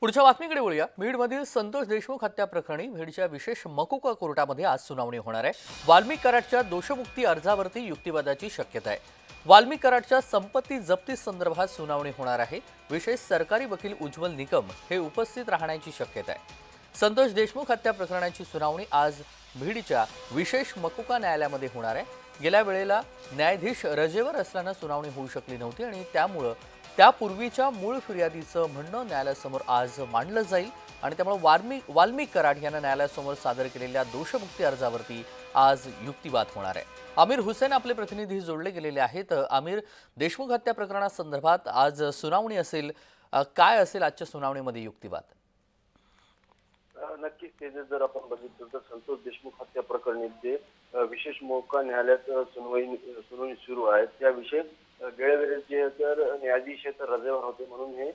पुढच्या बातमीकडे वळूया. बीडमधील संतोष देशमुख हत्या प्रकरणी बीडच्या विशेष मकुका कोर्टामध्ये आज सुनावणी होणार आहे. वाल्मिक कराडच्या दोषमुक्ती अर्जावरती युक्तिवादाची शक्यता आहे. वाल्मिक कराडच्या संपत्ती जप्ती संदर्भात सुनावणी होणार आहे. विशेष सरकारी वकील उज्ज्वल निकम हे उपस्थित राहण्याची शक्यता आहे. संतोष देशमुख हत्या प्रकरणाची सुनावणी आज बीडच्या विशेष मकुका न्यायालयामध्ये होणार आहे. गेल्या वेळेला न्यायाधीश रजेवर असल्यानं सुनावणी होऊ शकली नव्हती आणि त्यामुळं त्यापूर्वीच्या मूळ फिर्यादीचं म्हणणं न्यायालयासमोर आज मांडलं जाईल आणि त्यामुळे वाल्मिक वाल्मिक कराड यांना न्यायालयासमोर सादर केलेल्या दोषमुक्ती अर्जावरती आज युक्तिवाद होणार आहे. आमिर हुसेन आपले प्रतिनिधी जोडले गेलेले आहेत. आमिर देशमुख हत्या प्रकरणासंदर्भात आज सुनावणी असेल. काय असेल आजच्या सुनावणीमध्ये युक्तिवाद? नक्कीच ते जे जर आपण बघितलं तर संतोष देशमुख हत्या प्रकरणी जे विशेष मोका न्यायालयात सुनावणी सुनावणी सुरू आहे. त्याविषयी अ, जे तर न्यायाधीश तर रजेवर होते म्हणून हे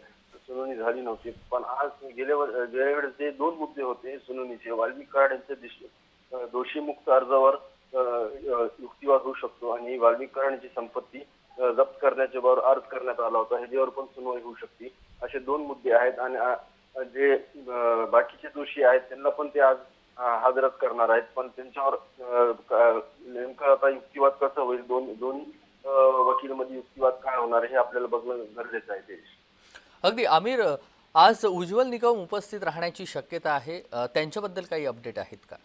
सुनावणी झाली नव्हती. पण आज गेल्या वर- जे दोन मुद्दे होते सुनावणीचे. वाल्मिक कराड यांच्या दिश- दोषीमुक्त अर्जावर युक्तिवाद होऊ शकतो आणि वाल्मिक कराड संपत्ती जप्त करण्याच्या बरोबर अर्ज करण्यात आला होता. ह्याच्यावर पण सुनवाई होऊ शकते. असे दोन मुद्दे आहेत आणि जे बाकीचे दोषी आहेत त्यांना पण ते आज हजरत करणार आहेत. पण त्यांच्यावर नेमकं आता युक्तिवाद कसं होईल? दोन दोन वकील मध्ये युक्तिवाद काय होणार हे आपल्याला बघणं गरजेचं आहे ते. अगदी आमिर आज उज्ज्वल निकम उपस्थित राहण्याची शक्यता आहे. त्यांच्याबद्दल काही अपडेट आहेत का?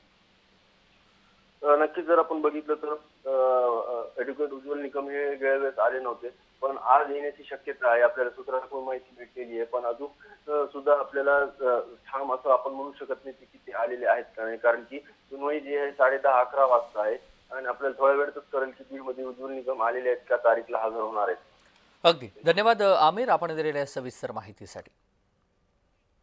नक्कीच जर आपण बघितलं तर ऍडव्होकेट उज्ज्वल निकम हे वेळेस आले नव्हते पण आज येण्याची शक्यता आहे. आपल्याला सूत्रांकडून माहिती भेटलेली आहे पण अजून सुद्धा आपल्याला ठाम असं आपण म्हणू शकत नाही की किती आलेले आहेत का नाही. कारण की सुनवाई जी आहे साडे दहा अकरा वाजता आहे. आणि आपल्याला थोड्या वेळातच कळेल की बीडमध्ये उज्ज्वल निगम आलेले आहेत का तारीखला हजर होणार आहेत. अगदी. धन्यवाद आमिर. आपण दिलेल्या सविस्तर माहितीसाठी.